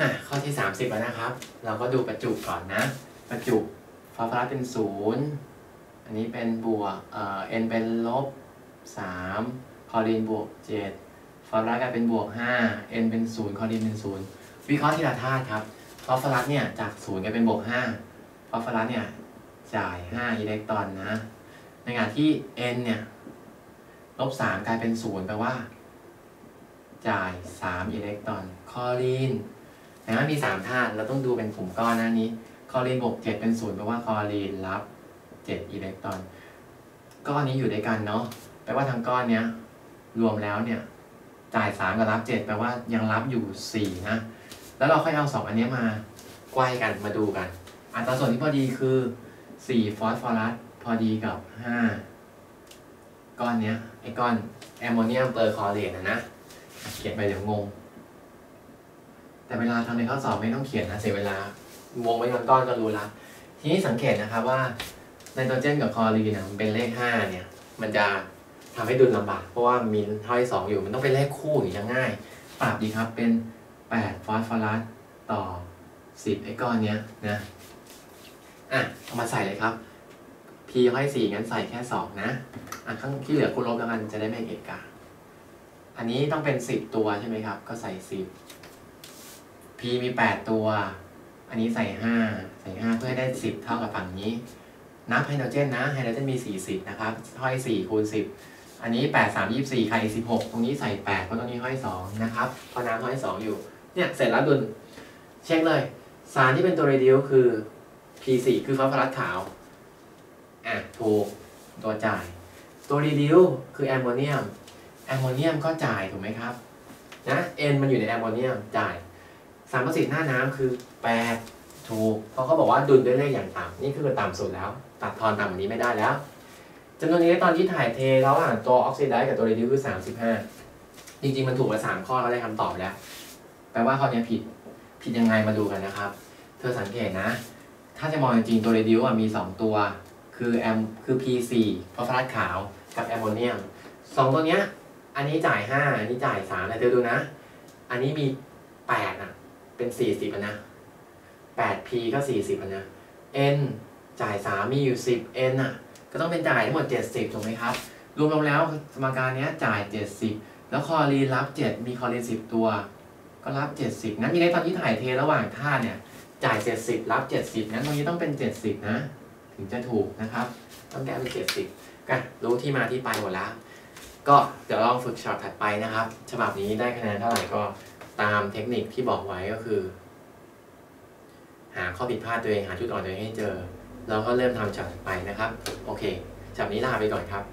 อะข้อที่ 30แล้วนะครับ เราก็ดูประจุก่อนนะ ประจุฟอสฟอรัสเป็นศูนย์อันนี้เป็นบวกเอ่อ n เป็นลบ3คลอรีนบวก7ฟอสฟอรัสกลายเป็นบวก5 n เป็น0คลอรีนเป็น0วิเคราะห์ทีละธาตุครับฟอสฟอรัสเนี่ยจาก0กลายเป็นบวก5ฟอสฟอรัสเนี่ยจ่าย5อิเล็กตรอนนะ ในขณะที่ n เนี่ยลบ3กลายเป็น0แปลว่า จ่าย3อิเล็กตรอนคลอรีน นะมี3ธาตุเราต้องดูเป็นกลุ่มก้อนนะนี้คลอรีนบวก7เป็น0แปลว่าคลอรีนรับ7อิเล็กตรอน ก้อนนี้อยู่ด้วยกันเนาะแปลว่าทั้งก้อนเนี้ยรวมแล้วเนี่ยจ่าย3กับรับ7แปลว่ายังรับอยู่4นะแล้วเราค่อยเอา2อันนี้มาไกว้กันมาดูกัน อัตราส่วนที่พอดีคือ4ฟอสฟอรัสพอดีกับ5ก้อนเนี้ยไอ้ก้อนแอมโมเนียมเปอร์คลอเรตนะนะเขียนไปเดี๋ยวงง แต่เวลาทำในข้อสอบไม่ต้องเขียนนะเสียเวลาวงไว้บนก้อนก็รู้ละทีนี้สังเกตนะครับว่าไนโตรเจนกับคลอรีนเนี่ยมันเป็นเลข5เนี่ยมันจะทำให้ดุลลำบาก เพราะว่ามีเท่าที่สองอยู่มันต้องเป็นเลขคู่ถึงจะง่ายปรับดีครับเป็น8ฟอสฟอรัสต่อ 10 ไอ้ก้อนเนี้ยนะอะเอามาใส่เลยครับ p ห้อย4งั้นใส่แค่ 2 นะอะข้างที่เหลือคูณลบแล้วกันจะได้ไม่เกะกะอันนี้ต้องเป็น 10 ตัวใช่ไหมครับ ก็ใส่ 10 p มี 8 ตัว อันนี้ใส่ 5 ใส่ 5 เพื่อให้ได้ 10 เท่ากับฝั่งนี้นับไฮโดรเจนนะไฮโดรเจนมี 40 นะครับห้อย 4 คูณ 10 อันนี้ 8 3 24ใคร16 ตรงนี้ใส่ 8 เพราะตรงนี้ห้อย 2 นะครับ เพราะน้ำห้อย 2 อยู่ เนี่ย เสร็จแล้วดุล เช็คเลย สารที่เป็นตัวเรดิโอคือ P4 คือฟอสฟอรัสขาว อะ ถูก ตัวจ่าย ตัวเรดิโอคือแอมโมเนียม แอมโมเนียมก็จ่ายถูกไหมครับ นะ N มันอยู่ในแอมโมเนียมจ่าย สารประสิทธิ์หน้าน้ำคือ8ถูก เพราะเขาบอกว่าดุลด้วยเลขอย่างต่ำนี่คือต่ำสุดแล้ว ตัดทอนต่ำกว่านี้ไม่ได้แล้วจำนวนนี้ตอนที่ถ่ายเทระหว่างตัวออกซิไดซ์กับตัวเรดิวคือ35จริงๆ มันถูกไปสามข้อก็ได้คำตอบแล้ว แปลว่าข้อนี้ผิดผิดยังไงมาดูกันนะครับ เธอสังเกตนะ ถ้าจะมองจริงๆ ตัวเรดิวมี 2 ตัว คือแอมคือ P4 ฟอสฟอรัสขาวกับแอมโมเนียมสองตัวเนี้ย อันนี้จ่าย 5 อันนี้จ่าย 3แต่เธอดูนะ อันนี้มี 8 อะ เป็น 40อะนะ 8p ก็ 40อะนะ n จ่าย 3 มีอยู่ 10 n อะ ก็ต้องเป็นจ่ายทั้งหมด 70 ถูกไหมครับ รวมๆแล้วสมการนี้จ่าย 70 แล้วคอรีนรับ 7 มีคอรีน 10 ตัว ก็รับ 70งั้นมีในตอนที่ถ่ายเทระหว่างท่าเนี่ย จ่าย 70 รับ 70งั้นตรงนี้ต้องเป็น 70 นะ ถึงจะถูกนะครับ ต้องแก้เป็น 70 กัน รู้ที่มาที่ไปหมดแล้ว ก็เดี๋ยวลองฝึกช็อตถัดไปนะครับ ฉบับนี้ได้คะแนนเท่าไหร่ก็ ตามเทคนิคที่บอกไว้ก็คือ หาข้อผิดพลาดตัวเองหาจุดอ่อนตัวเองให้เจอ แล้วก็เริ่มทำจับไปนะครับ โอเคจับนี้ลาไปก่อนครับ